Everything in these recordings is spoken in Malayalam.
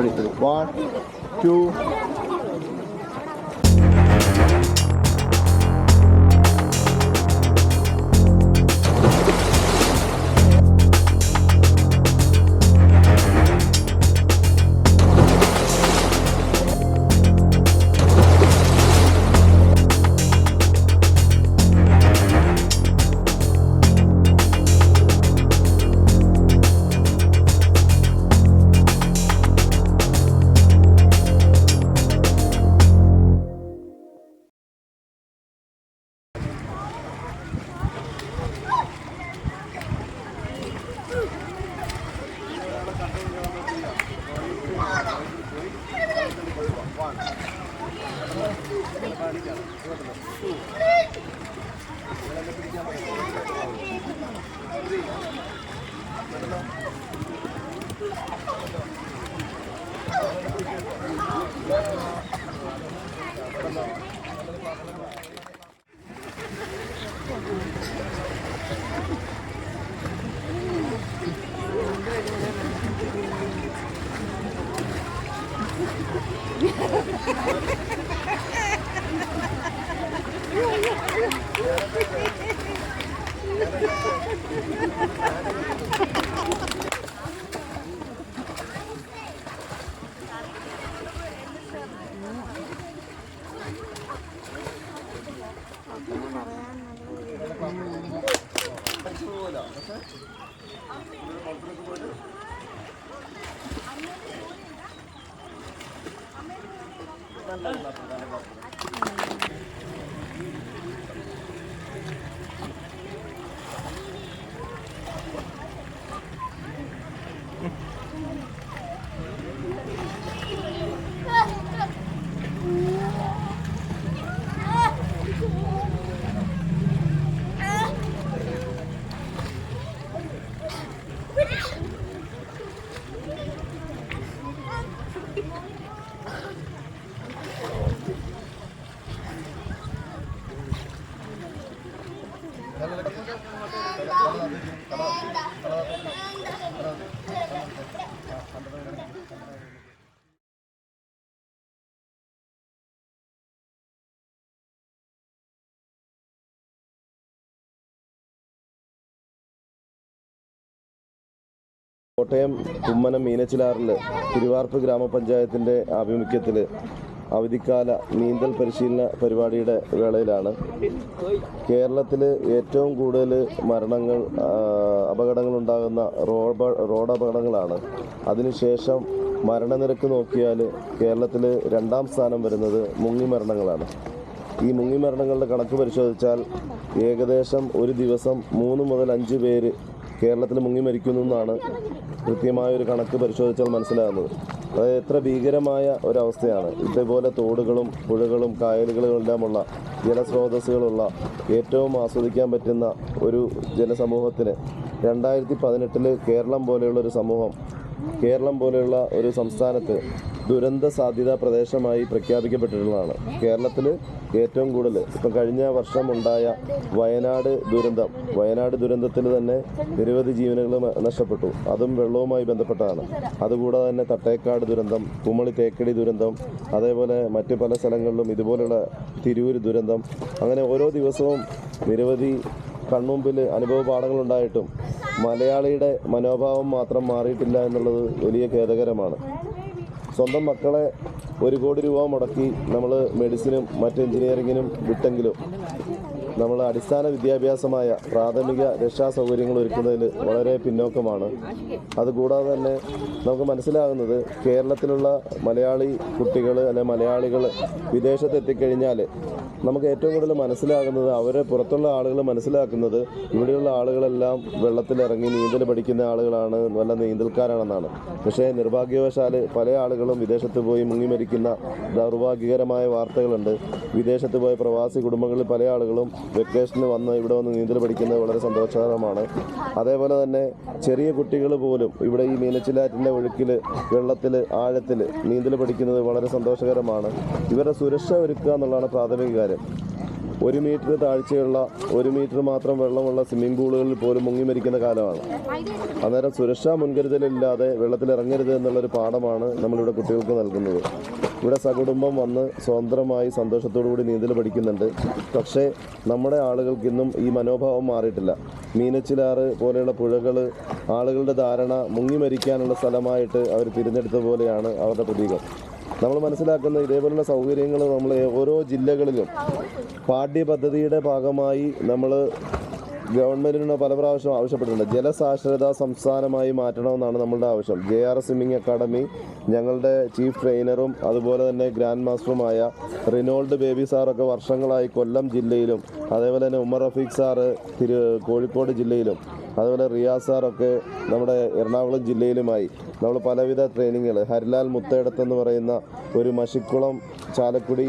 Ready, ready. One, two. 頑張れ頑張れ。കോട്ടയം Kummanam മീനച്ചിലാറിൽ Thiruvarppu ഗ്രാമപഞ്ചായത്തിന്റെ ആഭിമുഖ്യത്തിൽ അവധിക്കാല നീന്തൽ പരിശീലന പരിപാടിയുടെ വേളയിലാണ്. കേരളത്തിൽ ഏറ്റവും കൂടുതൽ മരണങ്ങൾ അപകടങ്ങൾ അപകടങ്ങളുണ്ടാകുന്ന റോഡ് റോഡ് അപകടങ്ങളാണ് അതിനുശേഷം മരണനിരക്ക് നോക്കിയാൽ കേരളത്തിൽ രണ്ടാം സ്ഥാനം വരുന്നത് മുങ്ങി മരണങ്ങളാണ്. ഈ മുങ്ങി മരണങ്ങളുടെ കണക്ക് പരിശോധിച്ചാൽ ഏകദേശം ഒരു ദിവസം മൂന്ന് മുതൽ അഞ്ച് പേര് കേരളത്തിൽ മുങ്ങി മരിക്കുന്നു എന്നാണ് കൃത്യമായ ഒരു കണക്ക് പരിശോധിച്ചാൽ മനസ്സിലാകുന്നത്. അതായത് എത്ര ഭീകരമായ ഒരവസ്ഥയാണ്. ഇതേപോലെ തോടുകളും പുഴകളും കായലുകളും എല്ലാമുള്ള ജലസ്രോതസ്സുകളുള്ള ഏറ്റവും ആസ്വദിക്കാൻ പറ്റുന്ന ഒരു ജനസമൂഹത്തിന് രണ്ടായിരത്തി പതിനെട്ടിൽ കേരളം പോലെയുള്ള ഒരു സമൂഹം കേരളം പോലെയുള്ള ഒരു സംസ്ഥാനത്ത് ദുരന്ത സാധ്യതാ പ്രദേശമായി പ്രഖ്യാപിക്കപ്പെട്ടിട്ടുള്ളതാണ്. കേരളത്തിൽ ഏറ്റവും കൂടുതൽ ഇപ്പം കഴിഞ്ഞ വർഷം ഉണ്ടായ വയനാട് ദുരന്തം. വയനാട് ദുരന്തത്തിൽ തന്നെ നിരവധി ജീവനുകൾ നഷ്ടപ്പെട്ടു. അതും വെള്ളവുമായി ബന്ധപ്പെട്ടതാണ്. അതുകൂടാതെ തന്നെ തട്ടേക്കാട് ദുരന്തം കുമളി തേക്കടി ദുരന്തം അതേപോലെ മറ്റു പല സ്ഥലങ്ങളിലും ഇതുപോലെയുള്ള തിരൂര് ദുരന്തം. അങ്ങനെ ഓരോ ദിവസവും നിരവധി കൺമുമ്പിൽ അനുഭവ പാഠങ്ങളുണ്ടായിട്ടും മലയാളിയുടെ മനോഭാവം മാത്രം മാറിയിട്ടില്ല എന്നുള്ളത് വലിയ ഖേദകരമാണ്. സ്വന്തം മക്കളെ ഒരു കോടി രൂപ മുടക്കി നമ്മൾ മെഡിസിനും മറ്റ് എഞ്ചിനീയറിങ്ങിനും വിട്ടെങ്കിലും നമ്മൾ അടിസ്ഥാന വിദ്യാഭ്യാസമായ പ്രാഥമിക രക്ഷാ സൗകര്യങ്ങൾ ഒരുക്കുന്നതിൽ വളരെ പിന്നോക്കമാണ്. അതുകൂടാതെ തന്നെ നമുക്ക് മനസ്സിലാകുന്നത് കേരളത്തിലുള്ള മലയാളി കുട്ടികൾ അല്ലെ മലയാളികൾ വിദേശത്ത് എത്തിക്കഴിഞ്ഞാൽ നമുക്ക് ഏറ്റവും കൂടുതൽ മനസ്സിലാകുന്നത് അവരെ പുറത്തുള്ള ആളുകൾ മനസ്സിലാക്കുന്നത് ഇവിടെയുള്ള ആളുകളെല്ലാം വെള്ളത്തിലിറങ്ങി നീന്തൽ പഠിക്കുന്ന ആളുകളാണ് നല്ല നീന്തൽക്കാരാണെന്നാണ്. പക്ഷേ നിർഭാഗ്യവശാൽ പല ആളുകളും വിദേശത്ത് പോയി മുങ്ങി മരിക്കുന്ന ദൗർഭാഗ്യകരമായ വാർത്തകളുണ്ട്. വിദേശത്ത് പോയ പ്രവാസി കുടുംബങ്ങളിൽ പല ആളുകളും വെക്കേഷന് വന്ന് ഇവിടെ വന്ന് നീന്തൽ പഠിക്കുന്നത് വളരെ സന്തോഷകരമാണ്. അതേപോലെ തന്നെ ചെറിയ കുട്ടികൾ പോലും ഇവിടെ ഈ മീനച്ചിലാറ്റിന്റെ ഒഴുക്കിൽ വെള്ളത്തിൽ ആഴത്തിൽ നീന്തൽ പഠിക്കുന്നത് വളരെ സന്തോഷകരമാണ്. ഇവരുടെ സുരക്ഷ ഒരുക്കുക എന്നുള്ളതാണ് പ്രാഥമിക കാര്യം. ഒരു മീറ്റർ താഴ്ചയുള്ള ഒരു മീറ്റർ മാത്രം വെള്ളമുള്ള സ്വിമ്മിംഗ് പൂളുകളിൽ പോലും മുങ്ങി മരിക്കുന്ന കാലമാണ്. അന്നേരം സുരക്ഷാ മുൻകരുതലില്ലാതെ വെള്ളത്തിൽ ഇറങ്ങരുത് എന്നുള്ളൊരു പാഠമാണ് നമ്മളിവിടെ കുട്ടികൾക്ക് നൽകുന്നത്. ഇവിടെ സകുടുംബം വന്ന് സ്വതന്ത്രമായി സന്തോഷത്തോടു കൂടി നീന്തൽ പഠിക്കുന്നുണ്ട്. പക്ഷേ നമ്മുടെ ആളുകൾക്ക് ഇന്നും ഈ മനോഭാവം മാറിയിട്ടില്ല. മീനച്ചിലാറ് പോലെയുള്ള പുഴകൾ ആളുകളുടെ ധാരണ മുങ്ങി മരിക്കാനുള്ള സ്ഥലമായിട്ട് അവർ തിരഞ്ഞെടുത്ത പോലെയാണ് അവരുടെ പ്രതീകം. നമ്മൾ മനസ്സിലാക്കുന്ന ഇതേപോലുള്ള സൗകര്യങ്ങൾ നമ്മൾ ഓരോ ജില്ലകളിലും പാഠ്യപദ്ധതിയുടെ ഭാഗമായി നമ്മൾ ഗവൺമെന്റിനോട് പല പ്രാവശ്യം ആവശ്യപ്പെട്ടിട്ടുണ്ട്. ജലസാക്ഷരത സംസ്ഥാനമായി മാറ്റണമെന്നാണ് നമ്മളുടെ ആവശ്യം. ജെ ആർ സ്വിമ്മിംഗ് അക്കാഡമി ഞങ്ങളുടെ ചീഫ് ട്രെയിനറും അതുപോലെ തന്നെ ഗ്രാൻഡ് മാസ്റ്ററുമായ റിനോൾഡ് ബേബി സാറൊക്കെ വർഷങ്ങളായി കൊല്ലം ജില്ലയിലും അതേപോലെ തന്നെ ഉമർ റഫീഖ് സാറ് തിരു കോഴിക്കോട് ജില്ലയിലും അതുപോലെ റിയാസ് സാറൊക്കെ നമ്മുടെ എറണാകുളം ജില്ലയിലുമായി നമ്മൾ പലവിധ ട്രെയിനിങ്ങുകൾ ഹരിലാൽ മുത്തേടത്ത് എന്ന് പറയുന്ന ഒരു മഷിക്കുളം ചാലക്കുടി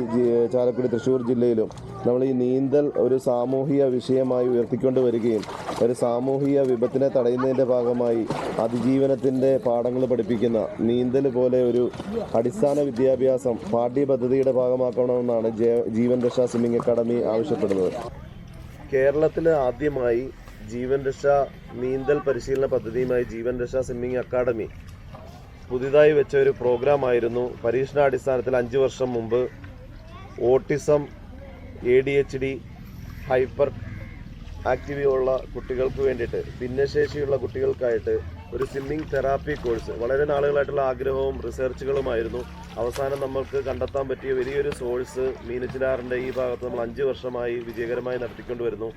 ചാലക്കുടി തൃശ്ശൂർ ജില്ലയിലും നമ്മൾ ഈ നീന്തൽ ഒരു സാമൂഹിക വിഷയമായി ഉയർത്തിക്കൊണ്ട് വരികയും ഒരു സാമൂഹിക വിപത്തിനെ തടയുന്നതിന്റെ ഭാഗമായി അതിജീവനത്തിന്റെ പാഠങ്ങൾ പഠിപ്പിക്കുന്ന നീന്തൽ പോലെ ഒരു അടിസ്ഥാന വിദ്യാഭ്യാസം പാഠ്യപദ്ധതിയുടെ ഭാഗമാക്കണമെന്നാണ് ജീവൻ രക്ഷാ സ്വിമ്മിംഗ് അക്കാദമി ആവശ്യപ്പെടുന്നത്. കേരളത്തിൽ ആദ്യമായി ജീവൻ രക്ഷാ നീന്തൽ പരിശീലന പദ്ധതിയുമായി ജീവൻ രക്ഷാ സ്വിമ്മിംഗ് അക്കാദമി പുതിയതായി വെച്ച ഒരു പ്രോഗ്രാം ആയിരുന്നു പരീക്ഷണാടിസ്ഥാനത്തിൽ അഞ്ച് വർഷം മുമ്പ് autism A D H D hyper active ഉള്ള കുട്ടികൾക്ക് വേണ്ടിയിട്ട് ഭിന്നശേഷിയുള്ള കുട്ടികൾക്കായിട്ട് ഒരു സ്വിമ്മിംഗ് തെറാപ്പി കോഴ്സ് വളരെ നാളുകളായിട്ടുള്ള ആഗ്രഹവും റിസർച്ചുകളുമായിരുന്നു അവസാനം നമ്മൾക്ക് കണ്ടെത്താൻ പറ്റിയ വലിയൊരു സോഴ്സ് മീനച്ചിലാറിന്റെ ഈ ഭാഗത്ത് നമ്മൾ അഞ്ച് വർഷമായി വിജയകരമായി നടത്തിക്കൊണ്ടുവരുന്നു.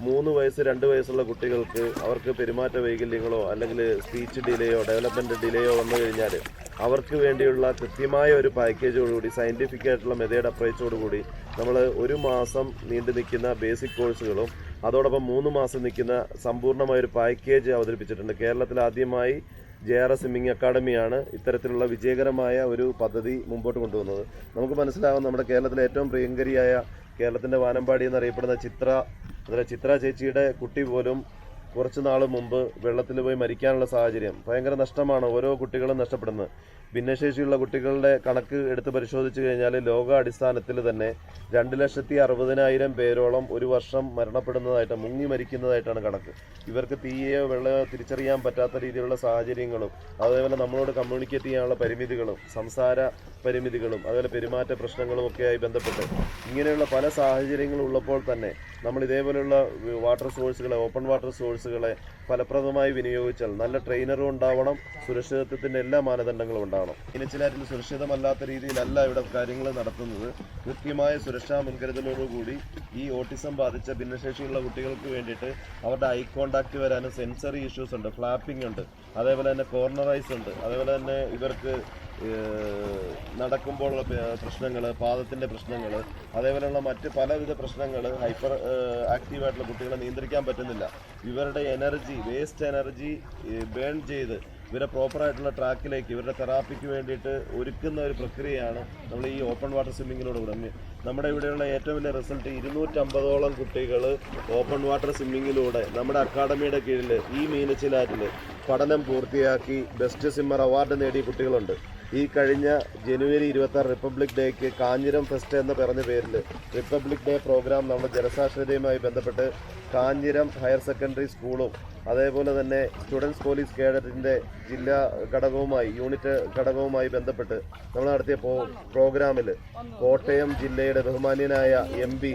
മൂന്ന് വയസ്സ് രണ്ട് വയസ്സുള്ള കുട്ടികൾക്ക് അവർക്ക് പെരുമാറ്റ വൈകല്യങ്ങളോ അല്ലെങ്കിൽ സ്പീച്ച് ഡിലേയോ ഡെവലപ്മെന്റ് ഡിലേയോ വന്നു കഴിഞ്ഞാൽ അവർക്ക് വേണ്ടിയുള്ള കൃത്യമായ ഒരു പാക്കേജോടുകൂടി സയന്റിഫിക് ആയിട്ടുള്ള മെത്തേഡ് അപ്രോച്ചോടുകൂടി നമ്മൾ ഒരു മാസം നീണ്ടു നിൽക്കുന്ന ബേസിക് കോഴ്സുകളും അതോടൊപ്പം മൂന്ന് മാസം നിൽക്കുന്ന സമ്പൂർണമായ ഒരു പാക്കേജ് അവതരിപ്പിച്ചിട്ടുണ്ട്. കേരളത്തിൽ ആദ്യമായി ജെ ആർ എസ് സ്വിമ്മിംഗ് അക്കാഡമിയാണ് ഇത്തരത്തിലുള്ള വിജയകരമായ ഒരു പദ്ധതി മുമ്പോട്ട് കൊണ്ടുവന്നത്. നമുക്ക് മനസ്സിലാകും നമ്മുടെ കേരളത്തിലെ ഏറ്റവും പ്രിയങ്കരിയായ കേരളത്തിന്റെ വാനമ്പാടി എന്നറിയപ്പെടുന്ന ചിത്ര അതായത് ചിത്ര ചേച്ചിയുടെ കുട്ടി പോലും കുറച്ച് നാൾ മുമ്പ് വെള്ളത്തിൽ പോയി മരിക്കാനുള്ള സാഹചര്യം. ഭയങ്കര നഷ്ടമാണ് ഓരോ കുട്ടികളും നഷ്ടപ്പെടുന്നത്. ഭിന്നശേഷിയുള്ള കുട്ടികളുടെ കണക്ക് എടുത്ത് പരിശോധിച്ചു കഴിഞ്ഞാൽ ലോക അടിസ്ഥാനത്തിൽ തന്നെ രണ്ട് ലക്ഷത്തി അറുപതിനായിരം പേരോളം ഒരു വർഷം മരണപ്പെടുന്നതായിട്ട് മുങ്ങി മരിക്കുന്നതായിട്ടാണ് കണക്ക്. ഇവർക്ക് തീയെയോ വെള്ളമോ തിരിച്ചറിയാൻ പറ്റാത്ത രീതിയിലുള്ള സാഹചര്യങ്ങളും അതേപോലെ നമ്മളോട് കമ്മ്യൂണിക്കേറ്റ് ചെയ്യാനുള്ള പരിമിതികളും സംസാര പരിമിതികളും അതുപോലെ പെരുമാറ്റ പ്രശ്നങ്ങളും ഒക്കെയായി ബന്ധപ്പെട്ട് ഇങ്ങനെയുള്ള പല സാഹചര്യങ്ങളും ഉള്ളപ്പോൾ തന്നെ നമ്മൾ ഇതേപോലെയുള്ള വാട്ടർ സോഴ്സുകളെ ഓപ്പൺ വാട്ടർ സോഴ്സുകളെ ഫലപ്രദമായി വിനിയോഗിച്ചാൽ നല്ല ട്രെയിനറും ഉണ്ടാവണം സുരക്ഷിതത്വത്തിന്റെ എല്ലാ മാനദണ്ഡങ്ങളും ഉണ്ടാവണം. ഇനി ചിലരിൽ സുരക്ഷിതമല്ലാത്ത രീതിയിലല്ല ഇവിടെ കാര്യങ്ങൾ നടത്തുന്നത്. കൃത്യമായ സുരക്ഷാ മുൻകരുതലോടുകൂടി ഈ ഓട്ടിസം ബാധിച്ച ഭിന്നശേഷിയുള്ള കുട്ടികൾക്ക് വേണ്ടിയിട്ട് അവരുടെ ഐ കോണ്ടാക്ട് വരാനും സെൻസറി ഇഷ്യൂസ് ഉണ്ട് ഫ്ലാപ്പിംഗ് ഉണ്ട് അതേപോലെ തന്നെ കോർണറൈസ് ഉണ്ട് അതേപോലെ തന്നെ ഇവർക്ക് നടക്കുമ്പോഴുള്ള പ്രശ്നങ്ങൾ പാദത്തിന്റെ പ്രശ്നങ്ങൾ അതേപോലെയുള്ള മറ്റ് പലവിധ പ്രശ്നങ്ങൾ ഹൈപ്പർ ആക്റ്റീവായിട്ടുള്ള കുട്ടികളെ നിയന്ത്രിക്കാൻ പറ്റുന്നില്ല. ഇവരുടെ എനർജി വേസ്റ്റ് എനർജി ബേൺ ചെയ്ത് ഇവരെ പ്രോപ്പറായിട്ടുള്ള ട്രാക്കിലേക്ക് ഇവരുടെ തെറാപ്പിക്ക് വേണ്ടിയിട്ട് ഒരുക്കുന്ന ഒരു പ്രക്രിയയാണ് നമ്മൾ ഈ ഓപ്പൺ വാട്ടർ സ്വിമ്മിങ്ങിലൂടെ കൂടെ. നമ്മുടെ ഇവിടെയുള്ള ഏറ്റവും വലിയ റിസൾട്ട് ഇരുന്നൂറ്റമ്പതോളം കുട്ടികൾ ഓപ്പൺ വാട്ടർ സ്വിമ്മിങ്ങിലൂടെ നമ്മുടെ അക്കാഡമിയുടെ കീഴിൽ ഈ മീനച്ചിലാറ്റിൽ പഠനം പൂർത്തിയാക്കി ബെസ്റ്റ് സ്വിമ്മർ അവാർഡ് നേടിയ കുട്ടികളുണ്ട്. ഈ കഴിഞ്ഞ ജനുവരി ഇരുപത്തി ആറ് റിപ്പബ്ലിക് ഡേക്ക് കാഞ്ഞിരം ഫെസ്റ്റ് എന്ന് പറഞ്ഞ പേരിൽ റിപ്പബ്ലിക് ഡേ പ്രോഗ്രാം നമ്മുടെ ജനസാക്ഷരതയുമായി ബന്ധപ്പെട്ട് കാഞ്ഞിരം ഹയർ സെക്കൻഡറി സ്കൂളും അതേപോലെ തന്നെ സ്റ്റുഡൻസ് പോലീസ് കേഡറ്റിന്റെ ജില്ലാ ഘടകവുമായി യൂണിറ്റ് ഘടകവുമായി ബന്ധപ്പെട്ട് നമ്മൾ നടത്തിയ പ്രോഗ്രാമിൽ കോട്ടയം ജില്ലയുടെ ബഹുമാന്യനായ M P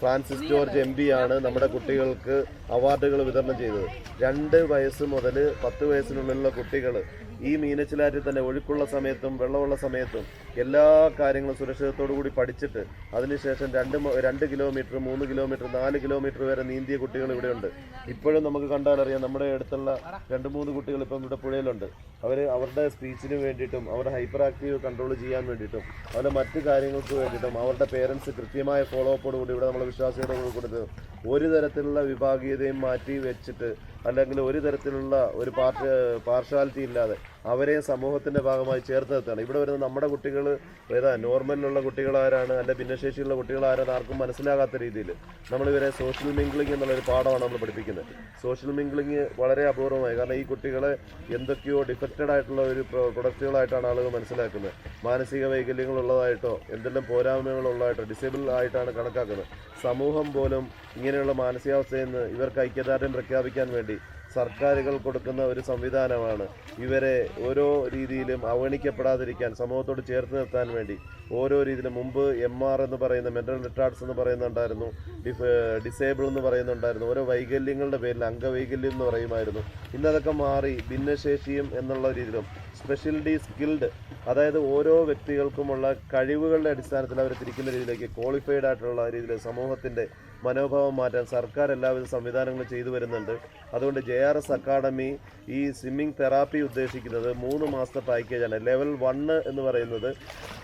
Francis George M P ആണ് നമ്മുടെ കുട്ടികൾക്ക് അവാർഡുകൾ വിതരണം ചെയ്തത്. രണ്ട് വയസ്സ് മുതൽ പത്ത് വയസ്സിനുള്ളിലുള്ള കുട്ടികൾ ഈ മീനച്ചിലാറ്റിൽ തന്നെ ഒഴുക്കുള്ള സമയത്തും വെള്ളമുള്ള സമയത്തും എല്ലാ കാര്യങ്ങളും സുരക്ഷിതത്തോടു കൂടി പഠിച്ചിട്ട് അതിനുശേഷം രണ്ട് രണ്ട് കിലോമീറ്റർ മൂന്ന് കിലോമീറ്റർ നാല് കിലോമീറ്റർ വരെ നീന്തിയ കുട്ടികൾ ഇവിടെയുണ്ട്. ഇപ്പോഴും നമുക്ക് കണ്ടാലറിയാം നമ്മുടെ അടുത്തുള്ള രണ്ട് മൂന്ന് കുട്ടികൾ ഇപ്പം ഇവിടെ പുഴയിലുണ്ട്. അവർ അവരുടെ സ്പീച്ചിന് വേണ്ടിയിട്ടും അവരുടെ ഹൈപ്പർ ആക്റ്റീവ് കൺട്രോൾ ചെയ്യാൻ വേണ്ടിയിട്ടും അവരുടെ മറ്റു കാര്യങ്ങൾക്ക് വേണ്ടിയിട്ടും അവരുടെ പേരൻസ് കൃത്യമായ ഫോളോ അപ്പോടുകൂടി ഇവിടെ നമ്മളെ വിശ്വാസികളോട് കൂടി ഒരു തരത്തിലുള്ള വിഭാഗീയതയും മാറ്റി വെച്ചിട്ട് അല്ലെങ്കിൽ ഒരു തരത്തിലുള്ള ഒരു പാർട്ടി പാർഷ്വാലിറ്റി ഇല്ലാതെ അവരെ സമൂഹത്തിന്റെ ഭാഗമായി ചേർത്ത് നിർത്തുകയാണ് ഇവിടെ വരുന്ന നമ്മുടെ കുട്ടികൾ ഏതാ നോർമലിലുള്ള കുട്ടികളാരാണ് അല്ലെ ഭിന്നശേഷിയുള്ള കുട്ടികളാരാണ് ആർക്കും മനസ്സിലാകാത്ത രീതിയിൽ നമ്മളിവരെ സോഷ്യൽ മിംഗ്ലിംഗ് എന്നുള്ളൊരു പാഠമാണ് നമ്മൾ പഠിപ്പിക്കുന്നത്. സോഷ്യൽ മിംഗ്ലിംഗ് വളരെ അപൂർവമായി. കാരണം ഈ കുട്ടികളെ എന്തൊക്കെയോ ഡിഫക്റ്റഡ് ആയിട്ടുള്ള ഒരു പ്രൊ- പ്രൊഡക്റ്റുകളായിട്ടാണ് ആളുകൾ മനസ്സിലാക്കുന്നത്. മാനസിക വൈകല്യങ്ങളുള്ളതായിട്ടോ എന്തെല്ലാം പോരായ്മകളുള്ളതായിട്ടോ ഡിസേബിൾ ആയിട്ടാണ് കണക്കാക്കുന്നത്. സമൂഹം പോലും ഇങ്ങനെയുള്ള മാനസികാവസ്ഥയിൽ നിന്ന് ഇവർക്ക് ഐക്യദാർഢ്യം പ്രഖ്യാപിക്കാൻ വേണ്ടി സർക്കാരുകൾ കൊടുക്കുന്ന ഒരു സംവിധാനമാണ്. ഇവരെ ഓരോ രീതിയിലും അവഗണിക്കപ്പെടാതിരിക്കാൻ സമൂഹത്തോട് ചേർത്ത് നിർത്താൻ വേണ്ടി. ഓരോ രീതിയിലും മുമ്പ് എം ആർ എന്ന് പറയുന്ന മെന്റൽ റിട്ടാർഡ്സ് എന്ന് പറയുന്നുണ്ടായിരുന്നു ഡിഫ് ഡിസേബിൾ എന്ന് പറയുന്നുണ്ടായിരുന്നു ഓരോ വൈകല്യങ്ങളുടെ പേരിൽ അംഗവൈകല്യം എന്ന് പറയുമായിരുന്നു. ഇന്നതൊക്കെ മാറി ഭിന്നശേഷിയും എന്നുള്ള രീതിയിലും സ്പെഷ്യലിറ്റി സ്കിൽഡ് അതായത് ഓരോ വ്യക്തികൾക്കുമുള്ള കഴിവുകളുടെ അടിസ്ഥാനത്തിൽ അവർ തിരിക്കുന്ന രീതിയിലേക്ക് ക്വാളിഫൈഡ് ആയിട്ടുള്ള രീതിയിൽ സമൂഹത്തിന്റെ മനോഭാവം മാറ്റാൻ സർക്കാർ എല്ലാവിധ സംവിധാനങ്ങളും ചെയ്തു വരുന്നുണ്ട്. അതുകൊണ്ട് ജെ ആർ എസ് അക്കാഡമി ഈ സ്വിമ്മിംഗ് തെറാപ്പി ഉദ്ദേശിക്കുന്നത് മൂന്ന് മാസത്തെ പാക്കേജാണ് ലെവൽ വണ്ണ് എന്ന് പറയുന്നത്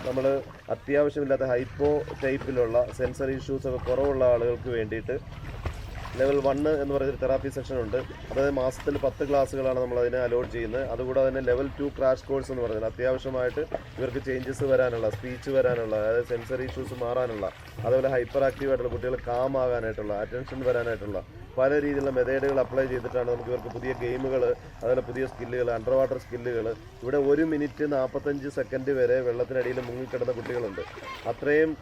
നമ്മൾ അത്യാവശ്യമില്ലാത്ത ഹൈപ്പോ ടൈപ്പിലുള്ള സെൻസറി ഇഷ്യൂസ് ഒക്കെ കുറവുള്ള ആളുകൾക്ക് വേണ്ടിയിട്ട് ലെവൽ വണ്ണ് എന്ന് പറയുന്ന തെറാപ്പി സെക്ഷൻ ഉണ്ട്. അതായത് മാസത്തിൽ പത്ത് ക്ലാസ്സുകളാണ് നമ്മൾ അതിനെ അലോട്ട് ചെയ്യുന്നത്. അതുകൂടാതെ തന്നെ ലെവൽ ടു ക്രാഷ് കോഴ്സ് എന്ന് പറയുന്നത്. അത്യാവശ്യമായിട്ട് ഇവർക്ക് ചേഞ്ചസ് വരാനുള്ള സ്പീച്ച് വരാനുള്ള അതായത് സെൻസറി ഇഷ്യൂസ് മാറാനുള്ള അതുപോലെ ഹൈപ്പർ ആക്റ്റീവ് ആയിട്ടുള്ള കുട്ടികൾ കാം ആകാനായിട്ടുള്ള അറ്റൻഷൻ വരാനായിട്ടുള്ള പല രീതിയിലുള്ള മെത്തേഡുകൾ അപ്ലൈ ചെയ്തിട്ടാണ് നമുക്ക് ഇവർക്ക് പുതിയ ഗെയിമുകൾ അതുപോലെ പുതിയ സ്കില്ലുകൾ അണ്ടർ വാട്ടർ സ്കില്ലുകൾ ഇവിടെ ഒരു മിനിറ്റ് നാൽപ്പത്തഞ്ച് സെക്കൻഡ് വരെ വെള്ളത്തിനടിയിൽ മുങ്ങിക്കിടന്ന കുട്ടികളുണ്ട്. അത്രയും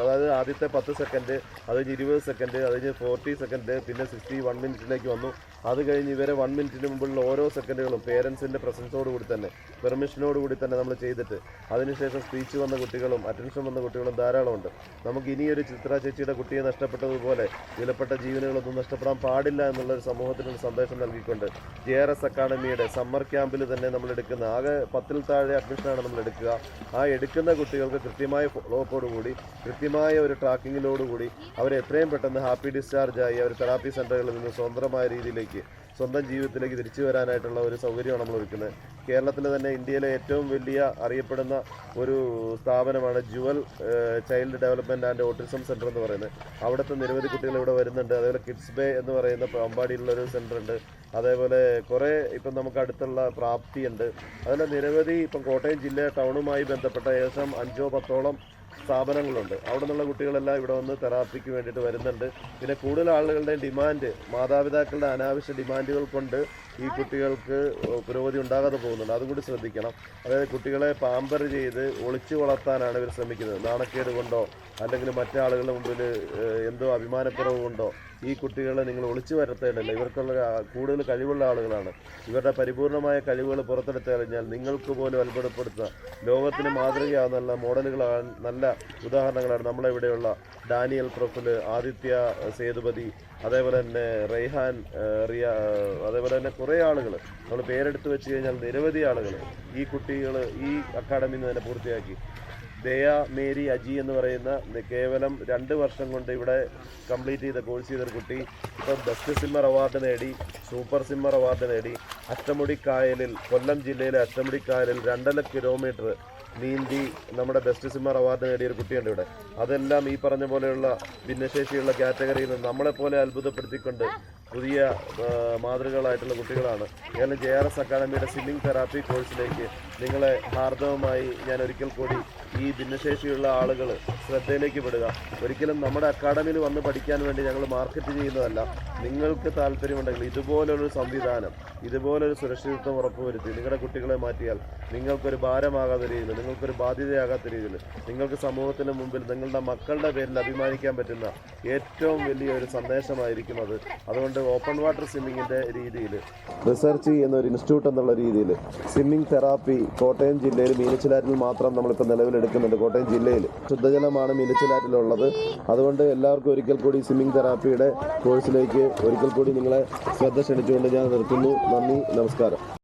അതായത് ആദ്യത്തെ പത്ത് സെക്കൻഡ് അത് കഴിഞ്ഞ് ഇരുപത് സെക്കൻഡ് അത് കഴിഞ്ഞ് ഫോർട്ടി സെക്കൻഡ് പിന്നെ സിക്സ്റ്റി വൺ മിനിറ്റിലേക്ക് വന്നു. അത് കഴിഞ്ഞ് ഇവരെ വൺ മിനിറ്റിന് മുമ്പുള്ള ഓരോ സെക്കൻഡുകളും പേരൻസിന്റെ പ്രസൻസോട് കൂടി തന്നെ പെർമിഷനോട് കൂടി തന്നെ നമ്മൾ ചെയ്തിട്ട് അതിനുശേഷം സ്പീച്ച് വന്ന കുട്ടികളും അറ്റൻഷൻ വന്ന കുട്ടികളും ധാരാളമുണ്ട്. നമുക്ക് ഇനിയൊരു ചിത്ര ചേച്ചിയുടെ കുട്ടിയെ നഷ്ടപ്പെട്ടതുപോലെ വിലപ്പെട്ട ജീവനുകളൊന്നും നഷ്ടപ്പെടാൻ പാടില്ല എന്നുള്ളൊരു സമൂഹത്തിനൊരു സന്ദേശം നൽകിക്കൊണ്ട് ജെ ആർ എസ് അക്കാഡമിയുടെ സമ്മർ ക്യാമ്പിൽ തന്നെ നമ്മൾ എടുക്കുന്ന ആകെ പത്തിൽ താഴെ അഡ്മിഷനാണ് നമ്മൾ എടുക്കുക ആ എടുക്കുന്ന കുട്ടികൾക്ക് കൃത്യമായ ഫോളോ അപ്പോടുകൂടി കൃത്യമായ ഒരു ട്രാക്കിങ്ങിലോടുകൂടി അവരെ എത്രയും പെട്ടെന്ന് ഹാപ്പി ഡിസ്ചാർജ് ആയി അവർ തെറാപ്പി സെന്ററുകളിൽ നിന്ന് സ്വതന്ത്രമായ രീതിയിലേക്ക് സ്വന്തം ജീവിതത്തിലേക്ക് തിരിച്ചു വരാനായിട്ടുള്ള ഒരു സൗകര്യമാണ് നമ്മൾ ഒരുക്കുന്നത്. കേരളത്തിൽ തന്നെ ഇന്ത്യയിലെ ഏറ്റവും വലിയ അറിയപ്പെടുന്ന ഒരു സ്ഥാപനമാണ് Jewel child development and autism centre എന്ന് പറയുന്നത്. അവിടുത്തെ നിരവധി കുട്ടികൾ ഇവിടെ വരുന്നുണ്ട്. അതേപോലെ കിഡ്സ് ബേ എന്ന് പറയുന്ന അമ്പാടിയിലുള്ളൊരു സെന്റർ ഉണ്ട് അതേപോലെ കുറേ ഇപ്പം നമുക്ക് അടുത്തുള്ള പ്രാപ്തിയുണ്ട്. അതിൽ നിരവധി ഇപ്പം കോട്ടയം ജില്ല ടൗണുമായി ബന്ധപ്പെട്ട ഏകദേശം അഞ്ചോ പത്തോളം സ്ഥാപനങ്ങളുണ്ട്. അവിടെ നിന്നുള്ള കുട്ടികളെല്ലാം ഇവിടെ വന്ന് തെറാപ്പിക്ക് വേണ്ടിയിട്ട് വരുന്നുണ്ട്. പിന്നെ കൂടുതൽ ആളുകളുടെ ഡിമാൻഡ് മാതാപിതാക്കളുടെ അനാവശ്യ ഡിമാൻഡുകൾ കൊണ്ട് ഈ കുട്ടികൾക്ക് പുരോഗതി ഉണ്ടാകാതെ പോകുന്നുണ്ട്. അതും കൂടി ശ്രദ്ധിക്കണം. അതായത് കുട്ടികളെ പാമ്പർ ചെയ്ത് ഒളിച്ചു വളർത്താനാണ് ഇവർ ശ്രമിക്കുന്നത്. നാണക്കേട് കൊണ്ടോ അല്ലെങ്കിൽ മറ്റാളുകളുടെ മുമ്പിൽ എന്തോ അഭിമാനക്കുറവ് കൊണ്ടോ ഈ കുട്ടികളെ നിങ്ങൾ ഒളിച്ചു വരുത്തേണ്ടല്ല ഇവർക്കുള്ള കൂടുതൽ കഴിവുള്ള ആളുകളാണ്. ഇവരുടെ പരിപൂർണമായ കഴിവുകൾ പുറത്തെടുത്തു കഴിഞ്ഞാൽ നിങ്ങൾക്ക് പോലും അത്ഭുതപ്പെടുത്തുക. ലോകത്തിന് മാതൃകയാകുന്ന മോഡലുകളാണ് നല്ല ഉദാഹരണങ്ങളാണ് നമ്മളിവിടെയുള്ള ഡാനിയൽ പ്രഫുൽ ആദിത്യ സേതുപതി അതേപോലെ തന്നെ റെയ്ഹാൻ റിയ അതേപോലെ തന്നെ കുറേ ആളുകൾ. നമ്മൾ പേരെടുത്ത് വെച്ച് കഴിഞ്ഞാൽ നിരവധി ആളുകൾ ഈ കുട്ടികൾ ഈ അക്കാഡമിയിൽ നിന്ന് തന്നെ പൂർത്തിയാക്കി. ദയ മേരി അജി എന്ന് പറയുന്ന കേവലം രണ്ട് വർഷം കൊണ്ട് ഇവിടെ കംപ്ലീറ്റ് ചെയ്ത കോഴ്സ് ചെയ്തൊരു കുട്ടി. ഇപ്പം ബെസ്റ്റ് സിമ്മർ അവാർഡ് നേടി സൂപ്പർ സിമ്മർ അവാർഡ് നേടി. അഷ്ടമുടിക്കായലിൽ കൊല്ലം ജില്ലയിലെ അഷ്ടമുടിക്കായലിൽ രണ്ടര കിലോമീറ്റർ നീന്തി നമ്മുടെ ബെസ്റ്റ് സിമ്മർ അവാർഡ് നേടിയ ഒരു കുട്ടിയുണ്ട് ഇവിടെ. അതെല്ലാം ഈ പറഞ്ഞ പോലെയുള്ള ഭിന്നശേഷിയുള്ള കാറ്റഗറിയിൽ നിന്ന് നമ്മളെപ്പോലെ അത്ഭുതപ്പെടുത്തിക്കൊണ്ട് പുതിയ മാതൃകകളായിട്ടുള്ള കുട്ടികളാണ്. ഏതായാലും ജെ ആർ എസ് അക്കാഡമിയുടെ സ്വിമ്മിംഗ് തെറാപ്പി കോഴ്സിലേക്ക് നിങ്ങളെ ഹാർദവമായി ഞാൻ ഒരിക്കൽ കൂടി ഈ ഭിന്നശേഷിയുള്ള ആളുകൾ ശ്രദ്ധയിലേക്ക് പെടുക ഒരിക്കലും നമ്മുടെ അക്കാഡമിയിൽ വന്ന് പഠിക്കാൻ വേണ്ടി ഞങ്ങൾ മാർക്കറ്റ് ചെയ്യുന്നതല്ല. നിങ്ങൾക്ക് താല്പര്യമുണ്ടെങ്കിൽ ഇതുപോലൊരു സംവിധാനം ഇതുപോലൊരു സുരക്ഷിതത്വം ഉറപ്പുവരുത്തി നിങ്ങളുടെ കുട്ടികളെ മാറ്റിയാൽ നിങ്ങൾക്കൊരു ഭാരമാകാതെ രീതിയിൽ നിങ്ങൾക്കൊരു ബാധ്യതയാകാത്ത രീതിയിൽ നിങ്ങൾക്ക് സമൂഹത്തിന് മുമ്പിൽ നിങ്ങളുടെ മക്കളുടെ പേരിൽ അഭിമാനിക്കാൻ പറ്റുന്ന ഏറ്റവും വലിയ ഒരു സന്ദേശമായിരിക്കും അത് അതുകൊണ്ട് ഓപ്പൺ വാട്ടർ സ്വിമ്മിങ്ങിന്റെ രീതിയിൽ. റിസർച്ച് എന്നൊരു ഇൻസ്റ്റിറ്റ്യൂട്ട് എന്നുള്ള രീതിയിൽ. സ്വിമ്മിംഗ് തെറാപ്പി കോട്ടയം ജില്ലയിൽ മീനച്ചിലാറ്റിൽ മാത്രം നമ്മളിപ്പോൾ നിലവിലെടുക്കുന്നുണ്ട്. കോട്ടയം ജില്ലയിൽ ശുദ്ധജലമാണ് മീനച്ചിലാറ്റിലുള്ളത്. അതുകൊണ്ട് എല്ലാവർക്കും ഒരിക്കൽ കൂടി സ്വിമ്മിംഗ് തെറാപ്പിയുടെ കോഴ്സിലേക്ക് ഒരിക്കൽ കൂടി നിങ്ങളെ ശ്രദ്ധ ക്ഷണിച്ചുകൊണ്ട് ഞാൻ നിർത്തുന്നു. നന്ദി നമസ്കാരം.